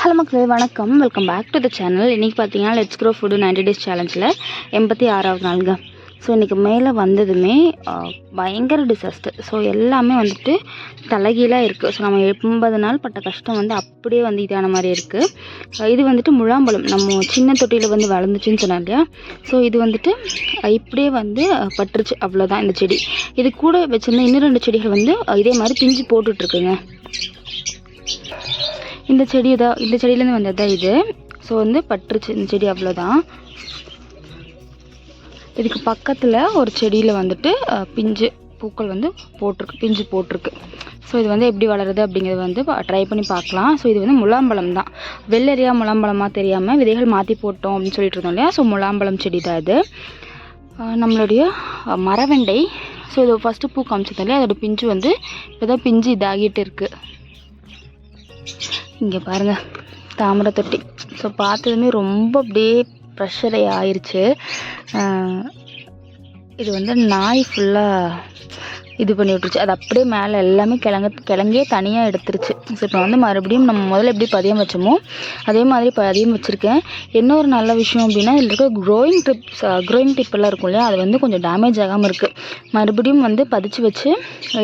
Hello மக்களே வணக்கம். Welcome back to the channel இன்றைக்கி பார்த்தீங்கன்னா லெட்ஸ் க்ரோ ஃபுட்டு 90 டேஸ் சேலஞ்சில் எண்பத்தி ஆறாவது நாளுங்க. ஸோ இன்றைக்கி மேலே வந்ததுமே பயங்கர டிசாஸ்டர் ஸோ எல்லாமே வந்துட்டு தலைகீழாக இருக்குது ஸோ நம்ம எண்பது நாள் பட்ட கஷ்டம் வந்து அப்படியே வந்து இதான மாதிரி இருக்குது இது வந்துட்டு முழாம்பழம் நம்ம சின்ன தொட்டியில் வந்து வளர்ந்துச்சுன்னு சொன்னோம் இல்லையா? ஸோ இது வந்துட்டு இப்படியே வந்து பட்டுருச்சு. அவ்வளோதான் இந்த செடி. இது கூட வச்சுருந்த இன்னும் ரெண்டு செடிகள் வந்து இதே மாதிரி பிஞ்சு போட்டுட்ருக்குங்க இந்த செடி தான் இந்த செடியிலேருந்து வந்தது தான் இது. ஸோ வந்து பட்டுருச்சு இந்த செடி அவ்வளோதான். இதுக்கு பக்கத்தில் ஒரு செடியில் வந்துட்டு பிஞ்சு பூக்கள் வந்து போட்டிருக்கு பிஞ்சு போட்டிருக்கு. ஸோ இது வந்து எப்படி வளருது அப்படிங்கிறது வந்து ட்ரை பண்ணி பார்க்கலாம். ஸோ இது வந்து முலாம்பழம் தான். வெள்ளரியா முலாம்பழமாக தெரியாமல் விதைகள் மாற்றி போட்டோம் அப்படின்னு சொல்லிட்டு இருந்தோம் இல்லையா? ஸோ முலாம்பழம் செடி தான் இது. நம்மளுடைய மரவெண்டை. ஸோ இது ஃபஸ்ட்டு பூ காமிச்சது இல்லையா? அதோட பிஞ்சு வந்து இப்போ தான் பிஞ்சு இதாகிட்டு இருக்குது இங்கே பாருங்க தாமரை தொட்டி ஸோ பார்த்ததுமே ரொம்ப அப்படியே ப்ரெஷர் ஆயிடுச்சு இது வந்து நாய் ஃபுல்லாக இது பண்ணி விட்டுருச்சு. அது அப்படியே மேலே எல்லாமே கிளங்க கிழங்கே தனியாக எடுத்துருச்சு. ஸோ இப்போ வந்து மறுபடியும் நம்ம முதல்ல எப்படி பதியம் வச்சோமோ அதே மாதிரி பதியம் வச்சுருக்கேன். என்ன ஒரு நல்ல விஷயம் அப்படின்னா இதில் இருக்க க்ரோயிங் ட்ரிப்ஸ் க்ரோயிங் டிப்பெல்லாம் இருக்கும் இல்லையா? அது வந்து கொஞ்சம் டேமேஜ் ஆகாமல் இருக்குது மறுபடியும் வந்து பதிச்சு வச்சு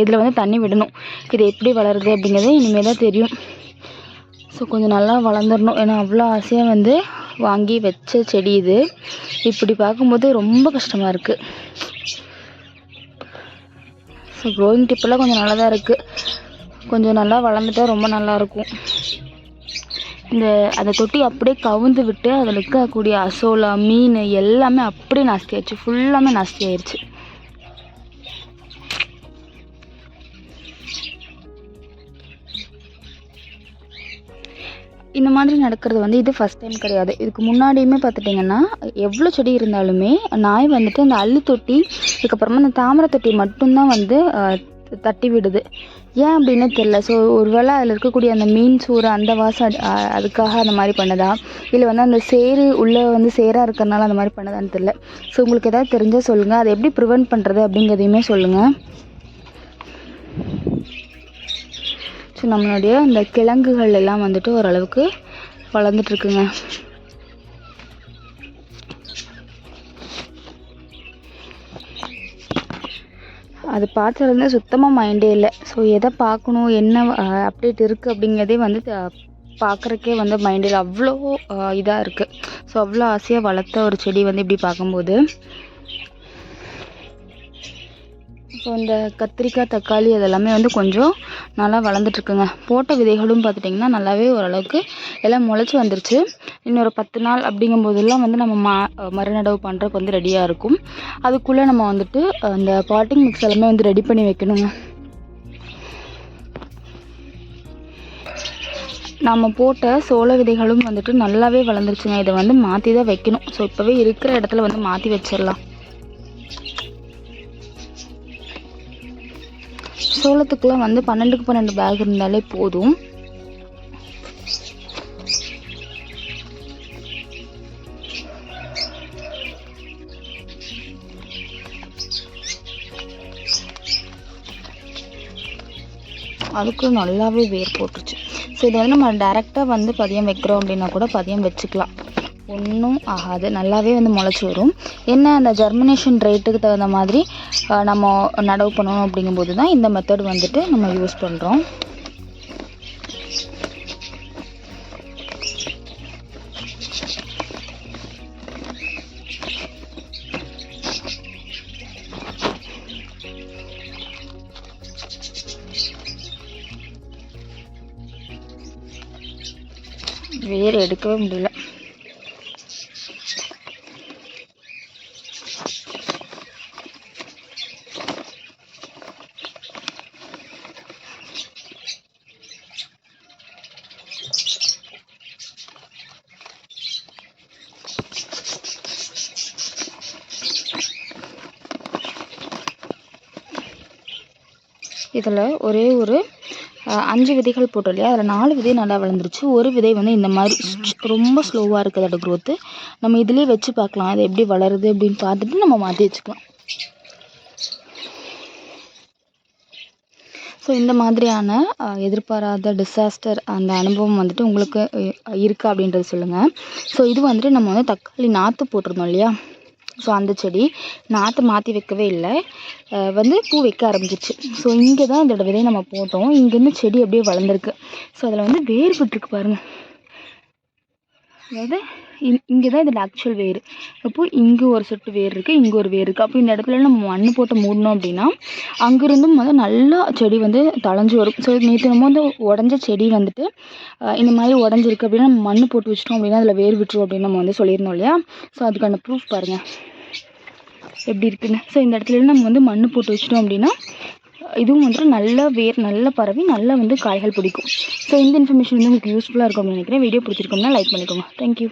இதில் வந்து தண்ணி விடணும். இது எப்படி வளருது அப்படிங்கிறது இனிமேல் தான் தெரியும். ஸோ கொஞ்சம் நல்லா வளர்ந்துடணும் ஏன்னா அவ்வளோ ஆசையாக வந்து வாங்கி வச்ச செடி இது. இப்படி பார்க்கும்போது ரொம்ப கஷ்டமாக இருக்குது ஸோ க்ரோயிங் டிப்பெல்லாம் கொஞ்சம் நல்லா தான் இருக்குது கொஞ்சம் நல்லா வளர்ந்துட்டா ரொம்ப நல்லாயிருக்கும் இந்த அந்த தொட்டி அப்படியே கவுந்து விட்டு அதில் இருக்கக்கூடிய அசோலா மீன் எல்லாமே அப்படியே நாஸ்தி ஆயிடுச்சு. ஃபுல்லாமே நாஸ்தி ஆயிடுச்சு. இந்த மாதிரி நடக்கிறது வந்து இது ஃபஸ்ட் டைம் கிடையாது. இதுக்கு முன்னாடியுமே பார்த்துட்டிங்கன்னா எவ்வளோ செடி இருந்தாலுமே நாய் வந்துட்டு அந்த அள்ளு தொட்டி இதுக்கப்புறமா அந்த தாமரை தொட்டி மட்டும்தான் வந்து தட்டி விடுது. ஏன் அப்படின்னு தெரில ஸோ ஒருவேளை அதில் இருக்கக்கூடிய அந்த மீன் சூறு அந்த வாசம் அதுக்காக அந்த மாதிரி பண்ணுதா? இல்லை வந்து அந்த சேரு உள்ளே வந்து சேராக இருக்கிறனால அந்த மாதிரி பண்ணுதான்னு தெரில ஸோ உங்களுக்கு எதாவது தெரிஞ்சால் சொல்லுங்கள் அதை எப்படி ப்ரிவெண்ட் பண்ணுறது அப்படிங்கிறதையுமே சொல்லுங்கள் ஸோ நம்மளுடைய இந்த கிழங்குகள் எல்லாம் வந்துட்டு ஓரளவுக்கு வளர்ந்துட்டுருக்குங்க. அது பார்த்துருந்து சுத்தமாக மைண்டே இல்லை. ஸோ எதை பார்க்கணும் என்ன அப்டேட் இருக்குது அப்படிங்கிறதே வந்து பார்க்குறக்கே வந்து மைண்டில் அவ்வளோ இதாக இருக்குது ஸோ அவ்வளோ ஆசையாக வளர்த்த ஒரு செடி வந்து இப்படி பார்க்கும்போது இப்போ இந்த கத்திரிக்காய் தக்காளி அதெல்லாமே வந்து கொஞ்சம் நல்லா வளர்ந்துட்டுருக்குங்க. போட்ட விதைகளும் பார்த்துட்டிங்கன்னா நல்லாவே ஓரளவுக்கு எல்லாம் முளைச்சி வந்துருச்சு. இன்னொரு பத்து நாள் அப்படிங்கும்போதெல்லாம் வந்து நம்ம மா மறுநடவு பண்ணுறதுக்கு வந்து ரெடியாக இருக்கும். அதுக்குள்ளே நம்ம வந்துட்டு அந்த பாட்டிங் மிக்ஸ் எல்லாமே வந்து ரெடி பண்ணி வைக்கணுங்க. நம்ம போட்ட சோள விதைகளும் வந்துட்டு நல்லாவே வளர்ந்துருச்சுங்க. இதை வந்து மாற்றி தான் வைக்கணும். ஸோ இப்போவே இருக்கிற இடத்துல வந்து மாற்றி வச்சிடலாம். சோளத்துக்குலாம் வந்து பன்னெண்டுக்கு பன்னெண்டு பேக் இருந்தாலே போதும். அதுக்கு நல்லாவே வேர் போட்டுருச்சு. ஸோ இது வந்து நம்ம டேரெக்டாக வந்து பதியம் வைக்கிறோம் அப்படின்னா கூட பதியம் வச்சுக்கலாம். ஒன்றும் ஆகாது. நல்லாவே வந்து முளைச்சி வரும். என்ன அந்த ஜெர்மினேஷன் ரேட்டுக்கு தகுந்த மாதிரி நம்ம நடவு பண்ணணும் அப்படிங்கும்போது தான் இந்த மெத்தட் வந்துட்டு நம்ம யூஸ் பண்ணுறோம் வேறு எடுக்கவே முடியல. இதில் ஒரே ஒரு அஞ்சு விதைகள் போட்டோம் இல்லையா? அதில் நாலு விதை நல்லா வளர்ந்துருச்சு. ஒரு விதை வந்து இந்த மாதிரி ரொம்ப ஸ்லோவாக இருக்குது அதோட க்ரோத்து நம்ம இதுலேயே வச்சு பார்க்கலாம். அது எப்படி வளருது அப்படின்னு பார்த்துட்டு நம்ம மாற்றி வச்சுக்கலாம். ஸோ இந்த மாதிரியான எதிர்பாராத டிசாஸ்டர் அந்த அனுபவம் வந்துட்டு உங்களுக்கு இருக்கா அப்படின்றது சொல்லுங்கள் ஸோ இது வந்துட்டு நம்ம வந்து தக்காளி நாற்று போட்டிருந்தோம் இல்லையா? ஸோ அந்த செடி நாற்று மாற்றி வைக்கவே இல்லை. வந்து பூ வைக்க ஆரம்பிச்சிச்சு ஸோ இங்கே தான் இதோட விதையை நம்ம போட்டோம். இங்கேருந்து செடி அப்படியே வளர்ந்துருக்கு. ஸோ அதில் வந்து வேர் விட்டுருக்கு பாருங்கள் அதாவது இங்கே தான் இதோட ஆக்சுவல் வேர். அப்போது இங்கே ஒரு சொட்டு வேர் இருக்குது இங்கே ஒரு வேர் இருக்குது அப்போ இந்த இடத்துல நம்ம மண் போட்டு மூடினோம் அப்படின்னா அங்கேருந்தும் வந்து நல்லா செடி வந்து தழைஞ்சு வரும். ஸோ நேற்று நம்ம வந்து உடஞ்ச செடி வந்துட்டு இந்த மாதிரி உடஞ்சிருக்கு அப்படின்னா நம்ம மண் போட்டு வச்சிட்டோம் அப்படின்னா அதில் வேர் விட்டுரும் அப்படின்னு நம்ம வந்து சொல்லியிருந்தோம் இல்லையா? ஸோ அதுக்கான ப்ரூஃப் பாருங்கள் எப்படி இருக்குன்னு. ஸோ இந்த இடத்துல நம்ம வந்து மண் போட்டு வச்சிட்டோம் அப்படின்னா இதுவும் வந்துட்டு நல்லா வேர் நல்லா பரவி நல்லா வந்து காய்கள் பிடிக்கும். ஸோ இந்த இன்ஃபர்மேஷன் வந்து உங்களுக்கு யூஸ்ஃபுல்லாக இருக்கும் அப்படின்னு நினைக்கிறேன். வீடியோ பிடிச்சிருக்கோம்னா லைக் பண்ணிக்கோங்க. Thank you